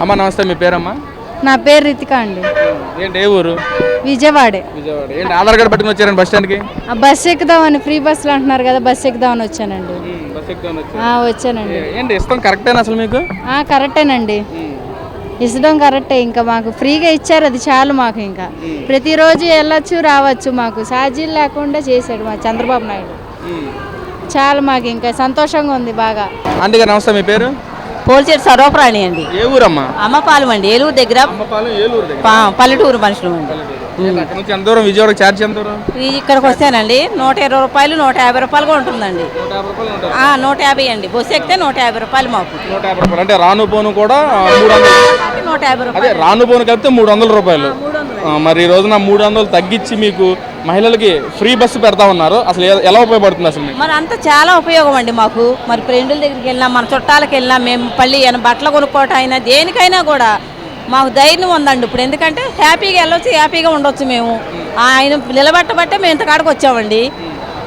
అమ్మ నమస్తే మీ పేరమ్మా? నా పేరు రితిక అండి. ఏంటి ఏ ఊరు? విజయవాడే. విజయవాడ. ఏంటి ఆధార్ కార్డు పట్టుకుని వచ్చారండి బస్ స్టాండ్కి? ఆ బస్సు ఎక్కుదామని ఫ్రీ బస్సులు అంటున్నారు కదా బస్సు ఎక్కుదామని వచ్చానండి. బస్ ఎక్కుదామని వచ్చారు. ఆ, వచ్చానండి. ఏంటి ఇష్టం కరెక్టేనా అసలు మీకు? ఆ, కరెక్టేనండి. ఇచ్చడం కరెక్టే ఇంకా మాకు ఫ్రీగా ఇచ్చారు అది చాలు మాకు ఇంకా. ప్రతిరోజు వెళ్ళొచ్చు రావచ్చు మాకు. ఛార్జీలు లేకుండా చేశాడు మా చంద్రబాబు నాయుడు. చాలు మాకు ఇంకా సంతోషంగా ఉంది బాగా. ఆంటీ గారు నమస్తే మీ పేరు? పోల్చేరు సర్వప్రాణి అండి. ఏ ఊరమ్మా? అమ్మపాలెం అండి. ఏలూరు దగ్గర అమ్మపాలెం ఏలూరు దగ్గర. పా- పల్లెటూరు మనుషులు అండి. ఏంటి అక్కడ నుంచి ఎంత దూరం? విజయవాడ ఛార్జ్ ఎంత దూరం? ఈ ఇక్కడికి వస్తేనండి నూట ఇరవై రూపాయలు నూట యాభై రూపాయలు కూడా ఉంటుందండి. నూట యాభై రూపాయలు ఉంటుంది? ఆ, నూట యాభై అండి. బస్సు ఎక్కితే నూట యాభై రూపాయలు మాకు. నూట యాభై రూపాయలు. అంటే రాను పోను కూడా మూడు వందలు. నూట యాభై అదే రూపాయలు. రాను పోను కలిపితే మూడు వందల రూపాయలు. ఆ, మరి ఈ రోజున మూడు వందలు తగ్గించి మీకు మహిళలకి ఫ్రీ బస్సు పెడతా ఉన్నారు. అసలు ఎలా ఉపయోగపడుతుంది అసలు మరి అంత చాలా ఉపయోగం అండి మాకు. మరి ఫ్రెండ్ల దగ్గరికి వెళ్ళినా మన చుట్టాలకు వెళ్ళినా మేము పల్లి ఏమైనా బట్టలు కొనుక్కోవటం అయినా దేనికైనా కూడా మాకు ధైర్యం ఉందండి ఇప్పుడు. ఎందుకంటే హ్యాపీగా వెళ్ళొచ్చు హ్యాపీగా ఉండొచ్చు మేము. ఆయన నిలబట్టబట్టే మేము ఇంతకాడికి వచ్చామండి.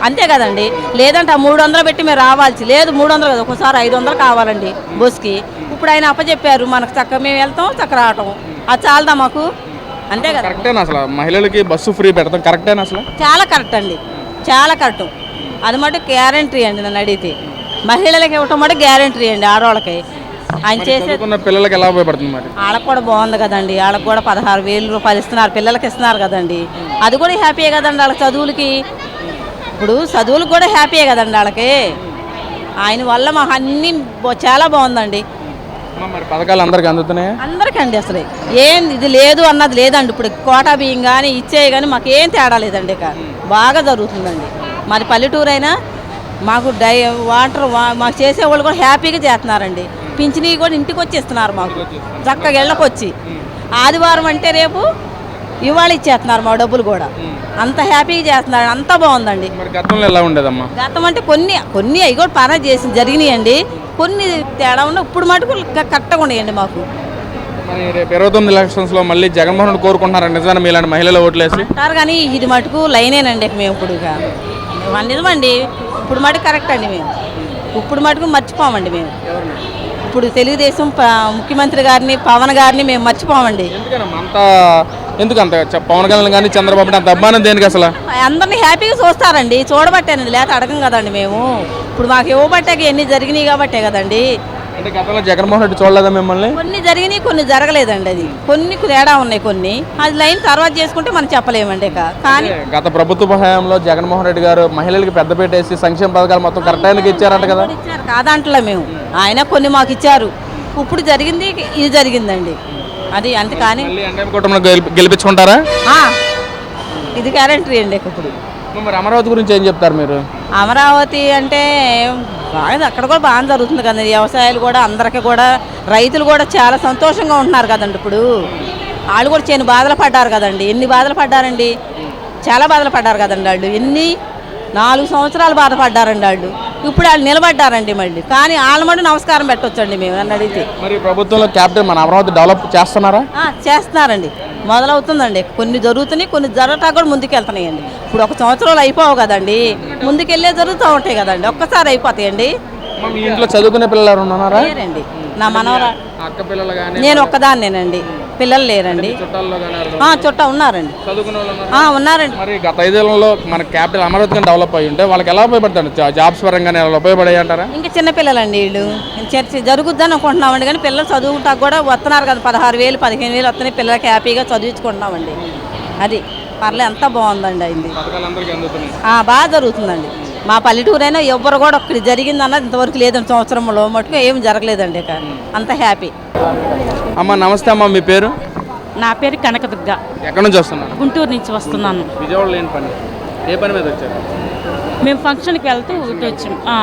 అంతే కదండి. లేదంటే ఆ మూడు వందలు పెట్టి మేము రావాల్సి లేదు మూడు వందలు కదా ఒకసారి ఐదు వందలు కావాలండి బస్కి. ఇప్పుడు ఆయన అప్పచెప్పారు మనకు చక్కగా మేము వెళ్తాం చక్క రావటం. అది చాలదా మాకు? అంతే కదా? కరెక్టేనా అసలు? మహిళలకి బస్సు ఫ్రీ పెడతాం. కరెక్టేనా అసలు? చాలా కరెక్ట్ అండి. చాలా కరెక్ట్. అది మటు గ్యారంటీ అండి నన్ను అడిగితే. మహిళలకి ఇవ్వటం మటు గ్యారంటీ అండి ఆడవాళ్ళకి. ఆయన చేసే పిల్లలకి ఎలా ఉపయోగపడుతుంది మరి? వాళ్ళకి కూడా బాగుంది కదండి. వాళ్ళకి కూడా పదహారు వేలు రూపాయలు ఇస్తున్నారు పిల్లలకి ఇస్తున్నారు కదండి. అది కూడా హ్యాపీయే కదండి వాళ్ళకి చదువులకి? ఇప్పుడు చదువులకు కూడా హ్యాపీయే కదండి వాళ్ళకి? ఆయన వల్ల మాకు అన్నీ చాలా బాగుందండి. మరి పథకాలు అందరికి అందుతున్నాయా? అందరికండి అసలు. ఏం ఇది లేదు అన్నది లేదండి. ఇప్పుడు కోటా బియ్యం కానీ ఇచ్చేవి కానీ మాకు ఏం తేడా లేదండి ఇక. బాగా జరుగుతుందండి. మరి పల్లెటూరు అయినా మాకు డై వాటర్ మాకు చేసేవాళ్ళు కూడా హ్యాపీగా చేస్తున్నారండి. పింఛనీ కూడా ఇంటికి వచ్చి ఇస్తున్నారు మాకు చక్కగా ఇళ్ళకి వచ్చి ఆదివారం అంటే రేపు ఇవాళ ఇచ్చేస్తున్నారు మా డబ్బులు కూడా. అంత హ్యాపీగా చేస్తున్నారు అంత బాగుందండి. గతంలో ఎలా ఉండేదమ్మా? గతం అంటే కొన్ని కొన్ని అవి కూడా పనా చేసి జరిగినాయండి. కొన్ని తేడా ఉన్న ఇప్పుడు మటుకు కరెక్ట్గా ఉన్నాయండి మాకు. మరి రేపు ఇరవై తొమ్మిది ఎలక్షన్స్లో మళ్ళీ జగన్మోహన్ కోరుకుంటున్నారు నిజాన్ని మీలాంటి మహిళలు ఓట్లేసి. అంటారు కానీ ఇది మటుకు లైనేనండి మేము ఇప్పుడు ఇక. నిజమండి ఇప్పుడు మటుకు కరెక్ట్ అండి మేము. ఇప్పుడు మటుకు మర్చిపోమండి మేము. ఇప్పుడు తెలుగుదేశం ముఖ్యమంత్రి గారిని పవన్ గారిని మేము మర్చిపోమండి. అంత ఎందుకు అంత పవన్ కళ్యాణ్ కానీ చంద్రబాబు అంత అభిమానం దేనికి అసలు? అందరినీ హ్యాపీగా చూస్తారండి. చూడబట్టానండి. లేకపోతే అడగం కదండి మేము. ఇప్పుడు మాకు ఇవ్వబట్టాక ఎన్ని జరిగినాయి కాబట్టే కదండి. అంటే గతంలో జగన్మోహన్ రెడ్డి చూడలేదా మిమ్మల్ని? కొన్ని జరిగినాయి కొన్ని జరగలేదండి అది. కొన్ని తేడా ఉన్నాయి కొన్ని. అది లైన్ తర్వాత చేసుకుంటే మనం చెప్పలేమండి ఇక. కానీ గత ప్రభుత్వ హయాంలో జగన్మోహన్ రెడ్డి గారు మహిళలకి పెద్దపీట వేసి సంక్షేమ పథకాలు మొత్తం కరెక్ట్ ఆయనకి ఇచ్చారంట కదా? ఇచ్చారు. కాదంటలే మేము. ఆయన కొన్ని మాకు ఇచ్చారు. ఇప్పుడు జరిగింది ఇది జరిగిందండి. అది అంతే కానీ మళ్ళీ గెలిపి- గెలిపించుకుంటారా? ఆ, ఇది గ్యారంటీ అండి ఇప్పుడు మరి అమరావతి గురించి ఏం చెప్తారు మీరు? అమరావతి అంటే బాగా అక్కడ కూడా బాగా జరుగుతుంది కదండి. వ్యవసాయాలు కూడా అందరికీ కూడా రైతులు కూడా చాలా సంతోషంగా ఉంటున్నారు కదండి ఇప్పుడు. వాళ్ళు కూడా చేను బాధలు పడ్డారు కదండి. ఎన్ని బాధలు పడ్డారండి? చాలా బాధలు పడ్డారు కదండి వాళ్ళు. ఎన్ని? నాలుగు సంవత్సరాలు బాధపడ్డారండి వాళ్ళు. ఇప్పుడు వాళ్ళు నిలబడ్డారండి మళ్ళీ. కానీ వాళ్ళ మటు నమస్కారం పెట్టొచ్చండి మేము నన్ను అడిగితే. మరి ప్రభుత్వంలో క్యాపిటల్ మన అమరావతి డెవలప్ చేస్తున్నారా? చేస్తున్నారండి. మొదలవుతుందండి. కొన్ని జరుగుతున్నాయి కొన్ని జరగటా కూడా ముందుకు వెళ్తున్నాయండి ఇప్పుడు ఒక సంవత్సరాలు అయిపోవు కదండి. ముందుకెళ్ళే జరుగుతూ ఉంటాయి కదండి. ఒక్కసారి అయిపోతాయండి. మీ ఇంట్లో చదువుకునే పిల్లలు ఉన్నారా? లేరండి. నా మనవరా అక్క పిల్లలు కానీ నేను ఒక్కదాన్నేనండి. పిల్లలు లేరండి. చుట్టా ఉన్నారండి. ఉన్నారండి. మరి గత ఐదేళ్ళలో మన క్యాపిటల్ అమరావతి కానీ డెవలప్ అయ్యి ఉంటే వాళ్ళకి ఎలా ఉపయోగపడతాడు జా- జాబ్స్ పరంగానే ఎలా ఉపయోగపడాయి అంటారా? ఇంకా చిన్న పిల్లలండి వీళ్ళు. చర్చ జరుగుద్దని అనుకుంటున్నామండి. కానీ పిల్లలు చదువుకుంటా కూడా వస్తున్నారు కదా. పదహారు వేలు పదిహేను వేలు వస్తున్నాయి. పిల్లలకి హ్యాపీగా చదివించుకుంటున్నామండి. అది పర్లే అంతా బాగుందండి అయింది. బాగా జరుగుతుందండి. మా పల్లెటూరు అయినా ఎవ్వరు కూడా ఒక్కడి జరిగింది అన్నది ఇంతవరకు లేదండి. సంవత్సరంలో మటుకు ఏం జరగలేదండి ఇక. అంత హ్యాపీ. అమ్మ నమస్తే అమ్మ మీ పేరు? నా పేరు కనకదుర్గ. ఎక్కడి నుంచి వస్తున్నారు? గుంటూరు నుంచి వస్తున్నాను. విజయవాడలో ఏంటి పని? ఏ పని మీద వచ్చారు? మేము ఫంక్షన్కి వెళ్తూ ఇటు వచ్చాం. ఆ,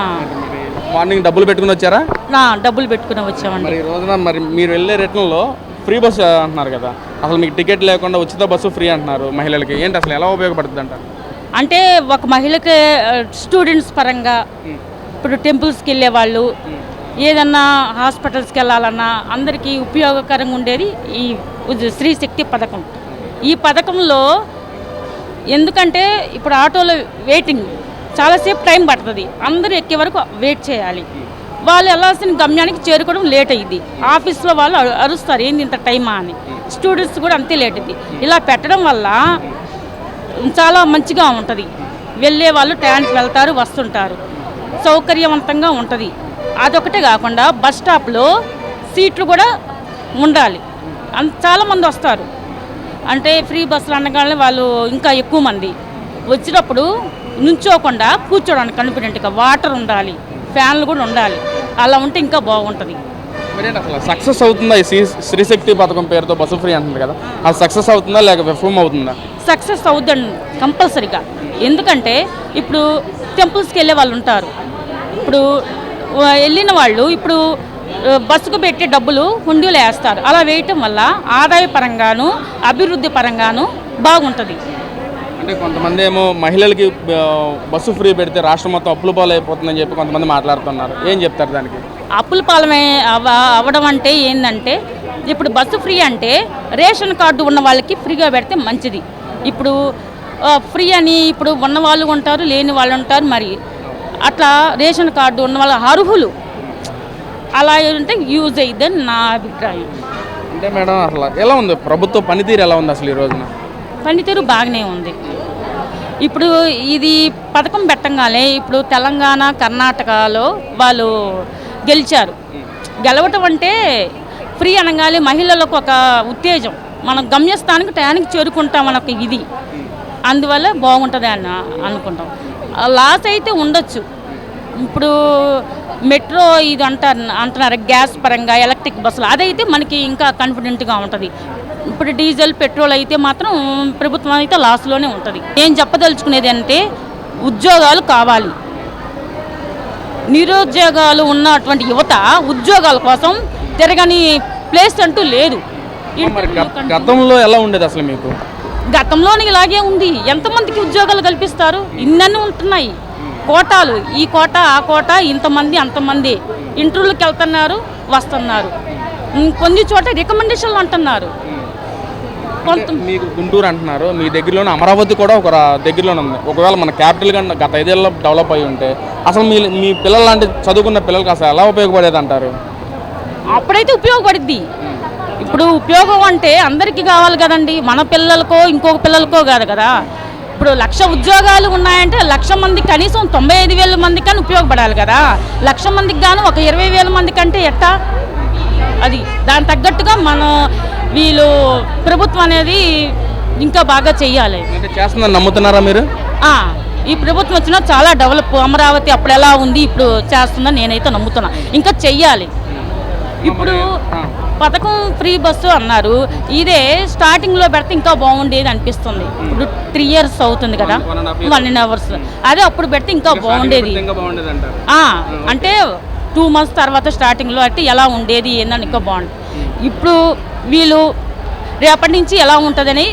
మార్నింగ్ డబ్బులు పెట్టుకుని వచ్చారా? నా డబ్బులు పెట్టుకుని వచ్చామండి. మరి ఈ రోజున మరి మీరు వెళ్ళే రేట్లలో ఫ్రీ బస్సు అంటున్నారు కదా. అసలు మీకు టికెట్ లేకుండా ఉచిత బస్సు ఫ్రీ అంటున్నారు మహిళలకి. ఏంటి అసలు ఎలా ఉపయోగపడుతుంది అంటారు అంటే ఒక మహిళకి స్టూడెంట్స్ పరంగా ఇప్పుడు టెంపుల్స్కి వెళ్ళే వాళ్ళు ఏదన్నా హాస్పిటల్స్కి వెళ్ళాలన్నా అందరికీ ఉపయోగకరంగా ఉండేది ఈ స్త్రీ శక్తి పథకం. ఈ పథకంలో ఎందుకంటే ఇప్పుడు ఆటోలో వెయిటింగ్ చాలాసేపు టైం పడుతుంది. అందరూ ఎక్కే వరకు వెయిట్ చేయాలి. వాళ్ళు వెళ్ళాల్సిన గమ్యానికి చేరుకోవడం లేట్ అయ్యింది ఆఫీస్లో వాళ్ళు అరు- అరుస్తారు ఏంది ఇంత టైమా? అని. స్టూడెంట్స్ కూడా అంతే లేట్ అయింది ఇలా పెట్టడం వల్ల చాలా మంచిగా ఉంటుంది. వెళ్ళే వాళ్ళు ట్యాంక్ వెళ్తారు వస్తుంటారు. సౌకర్యవంతంగా ఉంటుంది. అదొకటే కాకుండా బస్ స్టాప్లో సీట్లు కూడా ఉండాలి. అన్ చాలామంది వస్తారు. అంటే ఫ్రీ బస్సులు అనగానే వాళ్ళు ఇంకా ఎక్కువ మంది. వచ్చినప్పుడు నుంచోకుండా కూర్చోడానికి కాన్ఫిడెంట్గా వాటర్ ఉండాలి ఫ్యాన్లు కూడా ఉండాలి. అలా ఉంటే ఇంకా బాగుంటుంది. మరేంటి అసలు? సక్సెస్ అవుతుందా ఈ శ్రీ శ్రీశక్తి పథకం పేరుతో బస్సు ఫ్రీ అంటుంది కదా? అది సక్సెస్ అవుతుందా లేక విఫలం అవుతుందా? సక్సెస్ అవుద్దండి కంపల్సరీగా. ఎందుకంటే ఇప్పుడు టెంపుల్స్కి వెళ్ళే వాళ్ళు ఉంటారు. ఇప్పుడు వెళ్ళిన వాళ్ళు ఇప్పుడు బస్సుకు పెట్టే డబ్బులు హుండీలో వేస్తారు. అలా వేయటం వల్ల ఆదాయ పరంగాను అభివృద్ధి పరంగాను బాగుంటుంది. అంటే కొంతమంది ఏమో మహిళలకి బస్సు ఫ్రీ పెడితే రాష్ట్రం మొత్తం అప్పుల పాలు అయిపోతుందని చెప్పి కొంతమంది మాట్లాడుతున్నారు. ఏం చెప్తారు దానికి? అప్పుల పాలమే అవ అవ్వడం అంటే ఏంటంటే ఇప్పుడు బస్సు ఫ్రీ అంటే రేషన్ కార్డు ఉన్న వాళ్ళకి ఫ్రీగా పెడితే మంచిది. ఇప్పుడు ఫ్రీ అని ఇప్పుడు ఉన్న వాళ్ళు ఉంటారు లేని వాళ్ళు ఉంటారు మరి అట్లా రేషన్ కార్డు ఉన్న వాళ్ళ అర్హులు. అలా ఉంటే యూజ్ అయ్యిద్దని నా అభిప్రాయం. అంటే మేడం అసలు ఎలా ఉంది? ప్రభుత్వ పనితీరు ఎలా ఉంది అసలు ఈ రోజున? పనితీరు బాగానే ఉంది. ఇప్పుడు ఇది పథకం పెట్టంగానే ఇప్పుడు తెలంగాణ కర్ణాటకలో వాళ్ళు గెలిచారు. గెలవటం అంటే ఫ్రీ అనగానే మహిళలకు ఒక ఉత్తేజం. మనం గమ్యస్థానికి టయానికి చేరుకుంటామని ఒక ఇది. అందువల్ల బాగుంటుంది అని అనుకుంటాం. లాస్ అయితే ఉండొచ్చు. ఇప్పుడు మెట్రో ఇది అంటారు అంటున్నారు గ్యాస్ పరంగా ఎలక్ట్రిక్ బస్సులు అదైతే మనకి ఇంకా కాన్ఫిడెంట్గా ఉంటుంది. ఇప్పుడు డీజిల్ పెట్రోల్ అయితే మాత్రం ప్రభుత్వం అయితే లాస్లోనే ఉంటుంది. నేను చెప్పదలుచుకునేది అంటే ఉద్యోగాలు కావాలి. నిరుద్యోగాలు ఉన్నటువంటి యువత ఉద్యోగాల కోసం తిరగని ప్లేస్ అంటూ లేదు. గతంలో ఎలా ఉండేది అసలు మీకు? గతంలోని ఇలాగే ఉంది. ఎంతమందికి ఉద్యోగాలు కల్పిస్తారు? ఇన్నన్నీ ఉంటున్నాయి. కోటాలు. ఈ కోట ఆ కోట ఇంతమంది అంతమంది. ఇంటర్వ్యూలకు వెళ్తున్నారు వస్తున్నారు. కొన్ని చోట రికమెండేషన్లు అంటున్నారు. కొంత మీకు గుంటూరు అంటున్నారు. మీ దగ్గరలోనే అమరావతి కూడా ఒక దగ్గరలోనే ఉంది. ఒకవేళ మన క్యాపిటల్ కన్నా గత ఐదేళ్ళలో డెవలప్ అయి ఉంటే అసలు మీ మీ పిల్లలు లాంటి చదువుకున్న పిల్లలకి అసలు ఎలా ఉపయోగపడేది అంటారు అప్పుడైతే ఉపయోగపడుద్ది. ఇప్పుడు ఉపయోగం అంటే అందరికీ కావాలి కదండి. మన పిల్లలకో ఇంకొక పిల్లలకో కాదు కదా. ఇప్పుడు లక్ష ఉద్యోగాలు ఉన్నాయంటే లక్ష మంది కనీసం తొంభై ఐదు వేల మంది కానీ ఉపయోగపడాలి కదా. లక్ష మందికి గాను ఒక ఇరవై వేల మంది కంటే ఎట్టా? అది దాని తగ్గట్టుగా మనం వీళ్ళు ప్రభుత్వం అనేది ఇంకా బాగా చెయ్యాలి. చేస్తుందని నమ్ముతున్నారా మీరు? ఈ ప్రభుత్వం వచ్చినా చాలా డెవలప్ అమరావతి అప్పుడు ఎలా ఉంది ఇప్పుడు చేస్తుందని నేనైతే నమ్ముతున్నా. ఇంకా చెయ్యాలి. ఇప్పుడు పథకం ఫ్రీ బస్సు అన్నారు. ఇదే స్టార్టింగ్లో పెడితే ఇంకా బాగుండేది అనిపిస్తుంది. ఇప్పుడు త్రీ ఇయర్స్ అవుతుంది కదా. వన్ అండ్ అవర్స్ అదే అప్పుడు పెడితే ఇంకా బాగుండేది. అంటే టూ మంత్స్ తర్వాత స్టార్టింగ్లో అంటే ఎలా ఉండేది ఏందని ఇంకా బాగుంది ఇప్పుడు వీళ్ళు రేపటి నుంచి ఎలా ఉంటుందని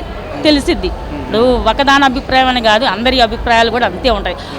తెలిసిద్ది. ఇప్పుడు ఒకదాని అభిప్రాయం అని కాదు అందరి అభిప్రాయాలు కూడా అంతే ఉంటాయి.